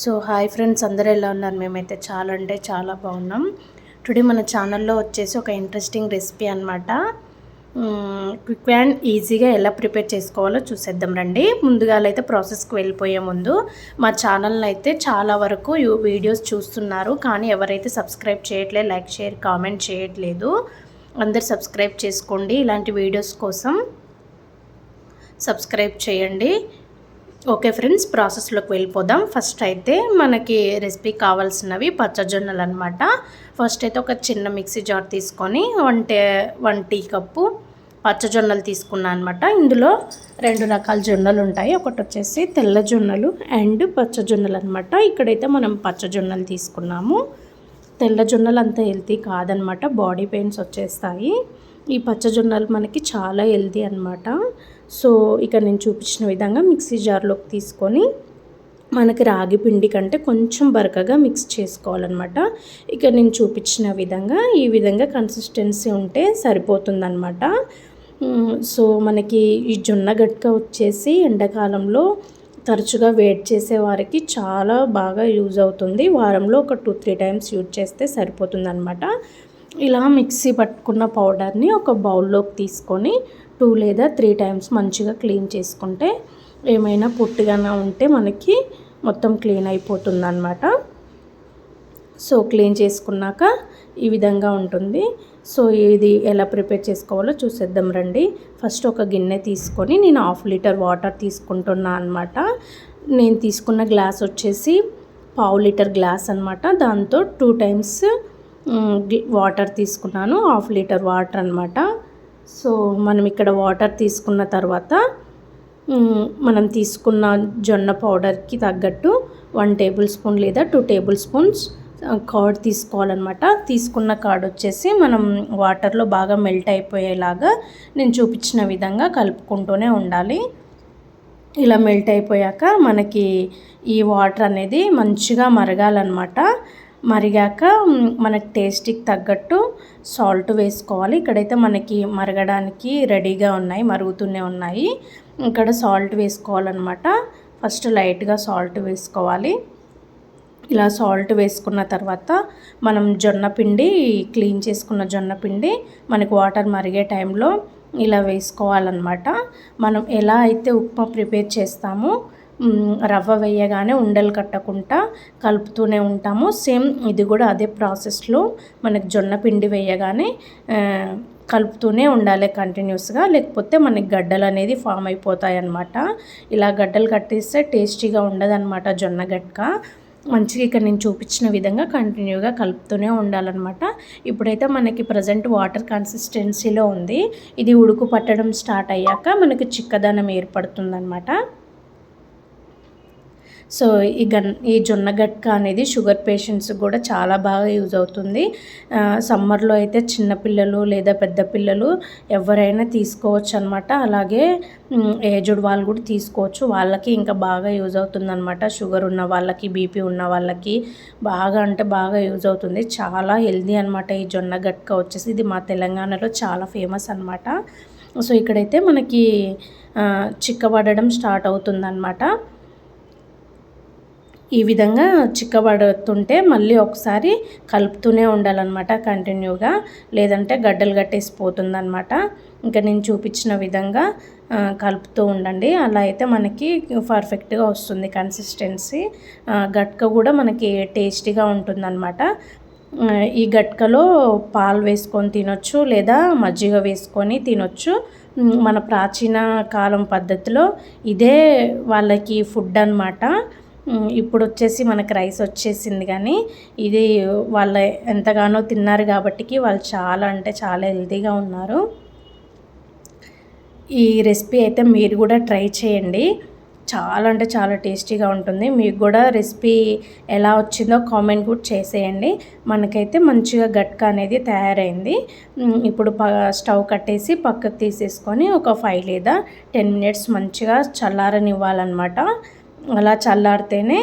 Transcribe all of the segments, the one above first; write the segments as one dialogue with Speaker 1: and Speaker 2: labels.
Speaker 1: So hi friends అందరూ ఎలా ఉన్నారు? మేమైతే చాలా అంటే చాలా బాగున్నాం. టుడే మన ఛానల్లో వచ్చేసి ఒక ఇంట్రెస్టింగ్ రెసిపీ అనమాట క్విక్ అండ్ ఈజీగా ఎలా ప్రిపేర్ చేసుకోవాలో చూసేద్దాం రండి. ముందుగా అయితే ప్రాసెస్కి వెళ్ళిపోయే ముందు మా ఛానల్ని అయితే చాలా వరకు వీడియోస్ చూస్తున్నారు. కానీ ఎవరైతే సబ్స్క్రైబ్ చేయట్లేదు లైక్ షేర్ కామెంట్ చేయట్లేదు అందరు సబ్స్క్రైబ్ చేసుకోండి. ఇలాంటి వీడియోస్ కోసం సబ్స్క్రైబ్ చేయండి. ఓకే ఫ్రెండ్స్ ప్రాసెస్లోకి వెళ్ళిపోదాం. ఫస్ట్ అయితే మనకి రెసిపీ కావాల్సినవి పచ్చజొన్నలు అనమాట ఫస్ట్ అయితే ఒక చిన్న మిక్సీ జార్ తీసుకొని వన్ టే వన్ టీ కప్పు పచ్చజొన్నలు తీసుకున్నా అనమాట ఇందులో రెండు రకాల జొన్నలు ఉంటాయి. ఒకటి వచ్చేసి తెల్ల జొన్నలు అండ్ పచ్చజొన్నలు అనమాట ఇక్కడైతే మనం పచ్చజొన్నలు తీసుకున్నాము. తెల్ల జొన్నలు అంత హెల్తీ కాదనమాట బాడీ పెయిన్స్ వచ్చేస్తాయి. ఈ పచ్చజొన్నలు మనకి చాలా హెల్తీ అనమాట సో ఇక్కడ నేను చూపించిన విధంగా మిక్సీ జార్లోకి తీసుకొని మనకి రాగి పిండి కంటే కొంచెం బరకగా మిక్స్ చేసుకోవాలన్నమాట. ఇక్కడ నేను చూపించిన విధంగా ఈ విధంగా కన్సిస్టెన్సీ ఉంటే సరిపోతుందన్నమాట. సో మనకి ఈ జొన్న గట్క వచ్చేసి ఎండాకాలంలో తరచుగా వెయిట్ చేసే వారికి చాలా బాగా యూజ్ అవుతుంది. వారంలో ఒక టూ త్రీ టైమ్స్ యూజ్ చేస్తే సరిపోతుందన్నమాట. ఇలా మిక్సీ పట్టుకున్న పౌడర్ని ఒక బౌల్లోకి తీసుకొని టూ లేదా త్రీ టైమ్స్ మంచిగా క్లీన్ చేసుకుంటే ఏమైనా పుట్టిగానే ఉంటే మనకి మొత్తం క్లీన్ అయిపోతుంది అనమాట సో క్లీన్ చేసుకున్నాక ఈ విధంగా ఉంటుంది. సో ఇది ఎలా ప్రిపేర్ చేసుకోవాలో చూసేద్దాం రండి. ఫస్ట్ ఒక గిన్నె తీసుకొని నేను హాఫ్ లీటర్ వాటర్ తీసుకుంటున్నా అనమాట నేను తీసుకున్న గ్లాస్ వచ్చేసి పావు లీటర్ గ్లాస్ అనమాట దాంతో టూ టైమ్స్ వాటర్ తీసుకున్నాను. హాఫ్ లీటర్ వాటర్ అనమాట సో మనం ఇక్కడ వాటర్ తీసుకున్న తర్వాత మనం తీసుకున్న జొన్న పౌడర్కి తగ్గట్టు వన్ టేబుల్ స్పూన్ లేదా టూ టేబుల్ స్పూన్స్ కర్డ్ తీసుకోవాలన్నమాట. తీసుకున్న కర్డ్ వచ్చేసి మనం వాటర్లో బాగా మెల్ట్ అయిపోయేలాగా నేను చూపించిన విధంగా కలుపుకుంటూనే ఉండాలి. ఇలా మెల్ట్ అయిపోయాక మనకి ఈ వాటర్ అనేది మంచిగా మరగాలన్నమాట. మరిగాక మనకి టేస్ట్కి తగ్గట్టు సాల్ట్ వేసుకోవాలి. ఇక్కడైతే మనకి మరగడానికి రెడీగా ఉన్నాయి మరుగుతూనే ఉన్నాయి. ఇక్కడ సాల్ట్ వేసుకోవాలన్నమాట. ఫస్ట్ లైట్గా సాల్ట్ వేసుకోవాలి. ఇలా సాల్ట్ వేసుకున్న తర్వాత మనం జొన్న పిండి క్లీన్ చేసుకున్న జొన్న పిండి మనకి వాటర్ మరిగే టైంలో ఇలా వేసుకోవాలన్నమాట. మనం ఎలా అయితే ఉప్మా ప్రిపేర్ చేస్తామో రవ్వ వేయగానే ఉండలు కట్టకుండా కలుపుతూనే ఉంటాము. సేమ్ ఇది కూడా అదే ప్రాసెస్లో మనకి జొన్న పిండి వేయగానే కలుపుతూనే ఉండాలి కంటిన్యూస్గా. లేకపోతే మనకి గడ్డలు అనేది ఫామ్ అయిపోతాయి అన్నమాట. ఇలా గడ్డలు కట్టేస్తే టేస్టీగా ఉండదన్నమాట జొన్న గట్క. మంచిగా ఇక్కడ నేను చూపించిన విధంగా కంటిన్యూగా కలుపుతూనే ఉండాలన్నమాట. ఇప్పుడైతే మనకి ప్రజెంట్ వాటర్ కన్సిస్టెన్సీలో ఉంది. ఇది ఉడుకు పట్టడం స్టార్ట్ అయ్యాక మనకి చిక్కదనం ఏర్పడుతుందన్నమాట. సో ఈ గన్ ఈ జొన్న గట్క అనేది షుగర్ పేషెంట్స్ కూడా చాలా బాగా యూజ్ అవుతుంది. సమ్మర్లో అయితే చిన్నపిల్లలు లేదా పెద్ద పిల్లలు ఎవరైనా తీసుకోవచ్చు అనమాట అలాగే ఏజ్డ్ వాళ్ళు కూడా తీసుకోవచ్చు. వాళ్ళకి ఇంకా బాగా యూజ్ అవుతుంది అనమాట షుగర్ ఉన్న వాళ్ళకి బీపీ ఉన్న వాళ్ళకి బాగా అంటే బాగా యూజ్ అవుతుంది. చాలా హెల్దీ అనమాట ఈ జొన్న గట్క వచ్చేసి. ఇది మా తెలంగాణలో చాలా ఫేమస్ అనమాట సో ఇక్కడైతే మనకి చిక్కబడడం స్టార్ట్ అవుతుందన్నమాట. ఈ విధంగా చిక్కబడుతుంటే మళ్ళీ ఒకసారి కలుపుతూనే ఉండాలన్నమాట కంటిన్యూగా. లేదంటే గడ్డలు కట్టేసిపోతుంది పోతుందన్నమాట ఇంకా నేను చూపించిన విధంగా కలుపుతూ ఉండండి. అలా అయితే మనకి పర్ఫెక్ట్గా వస్తుంది కన్సిస్టెన్సీ. గట్క కూడా మనకి టేస్టీగా ఉంటుందన్నమాట. ఈ గట్కలో పాలు వేసుకొని తినొచ్చు లేదా మజ్జిగ వేసుకొని తినొచ్చు. మన ప్రాచీన కాలం పద్ధతిలో ఇదే వాళ్ళకి ఫుడ్ అనమాట ఇప్పుడు వచ్చేసి మనకు రైస్ వచ్చేసింది కానీ ఇది వాళ్ళ ఎంతగానో తిన్నారు కాబట్టికి వాళ్ళు చాలా అంటే చాలా హెల్తీగా ఉన్నారు. ఈ రెసిపీ అయితే మీరు కూడా ట్రై చేయండి. చాలా అంటే చాలా టేస్టీగా ఉంటుంది. మీకు కూడా రెసిపీ ఎలా వచ్చిందో కామెంట్ కూడా చేసేయండి. మనకైతే మంచిగా గట్క అనేది తయారైంది. ఇప్పుడు స్టవ్ కట్టేసి పక్కకు తీసేసుకొని ఒక ఫైవ్ లేదా టెన్ మినిట్స్ మంచిగా చల్లారనివ్వాలన్నమాట. అలా చల్లారితేనే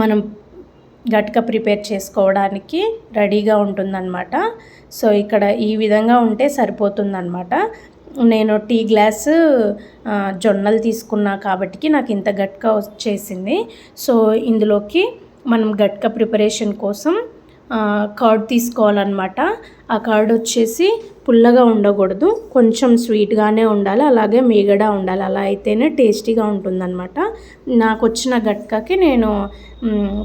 Speaker 1: మనం గట్క ప్రిపేర్ చేసుకోవడానికి రెడీగా ఉంటుందన్నమాట. సో ఇక్కడ ఈ విధంగా ఉంటే సరిపోతుందన్నమాట. నేను టీ గ్లాస్ జొన్నలు తీసుకున్నా కాబట్టి నాకు ఇంత గట్క వచ్చేసింది. సో ఇందులోకి మనం గట్క ప్రిపరేషన్ కోసం కర్డ్ తీసుకోవాలన్నమాట. ఆ కర్డ్ వచ్చేసి పుల్లగా ఉండకూడదు. కొంచెం స్వీట్గానే ఉండాలి. అలాగే మీగడ ఉండాలి. అలా అయితేనే టేస్టీగా ఉంటుందన్నమాట. నాకు వచ్చిన గట్కకి నేను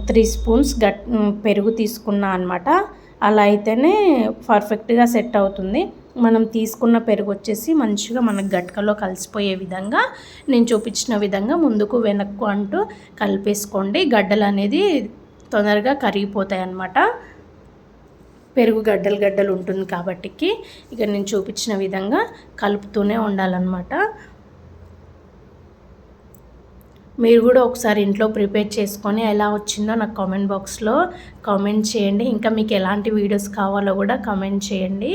Speaker 1: త్రీ స్పూన్స్ గట్ పెరుగు తీసుకున్నా అనమాట అలా అయితేనే పర్ఫెక్ట్గా సెట్ అవుతుంది. మనం తీసుకున్న పెరుగు వచ్చేసి మంచిగా మనకు గట్కలో కలిసిపోయే విధంగా నేను చూపించిన విధంగా ముందుకు వెనక్కు అంటూ కలిపేసుకోండి. గడ్డలు అనేది తొందరగా కరిగిపోతాయి అన్నమాట. పెరుగు గడ్డలు గడ్డలు ఉంటుంది కాబట్టికి ఇక నేను చూపించిన విధంగా కలుపుతూనే ఉండాలన్నమాట. మీరు కూడా ఒకసారి ఇంట్లో ప్రిపేర్ చేసుకొని ఎలా వచ్చిందో నాకు కామెంట్ బాక్స్లో కామెంట్ చేయండి. ఇంకా మీకు ఎలాంటి వీడియోస్ కావాలో కూడా కామెంట్ చేయండి.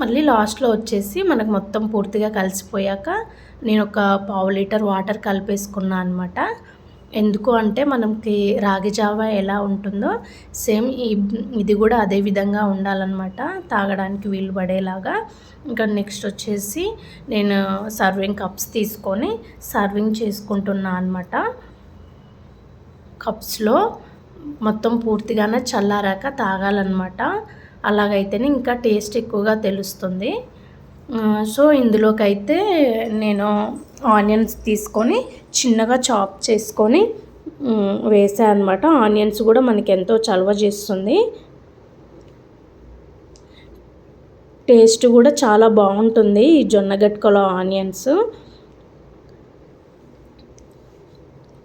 Speaker 1: మళ్ళీ లాస్ట్లో వచ్చేసి మనకు మొత్తం పూర్తిగా కలిసిపోయాక నేను ఒక పావు లీటర్ వాటర్ కలిపేసుకున్నాను అనమాట ఎందుకు అంటే మనకి రాగి జావా ఎలా ఉంటుందో సేమ్ ఈ ఇది కూడా అదే విధంగా ఉండాలన్నమాట తాగడానికి వీలు పడేలాగా. ఇంకా నెక్స్ట్ వచ్చేసి నేను సర్వింగ్ కప్స్ తీసుకొని సర్వింగ్ చేసుకుంటున్నా అనమాట కప్స్లో మొత్తం పూర్తిగానే చల్లారాక తాగాలన్నమాట. అలాగైతేనే ఇంకా టేస్ట్ ఎక్కువగా తెలుస్తుంది. సో ఇందులోకైతే నేను ఆనియన్స్ తీసుకొని చిన్నగా చాప్ చేసుకొని వేసాను అనమాట ఆనియన్స్ కూడా మనకి ఎంతో చలవ చేస్తుంది. టేస్ట్ కూడా చాలా బాగుంటుంది ఈ జొన్నగట్కలో ఆనియన్స్.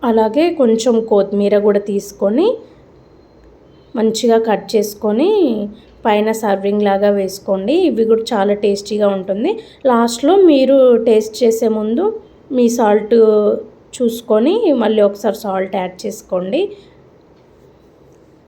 Speaker 1: అలాగే కొంచెం కొత్తిమీర కూడా తీసుకొని మంచిగా కట్ చేసుకొని పైన సర్వింగ్ లాగా వేసుకోండి. ఇవి కూడా చాలా టేస్టీగా ఉంటుంది. లాస్ట్లో మీరు టేస్ట్ చేసే ముందు మీ సాల్ట్ చూసుకొని మళ్ళీ ఒకసారి సాల్ట్ యాడ్ చేసుకోండి.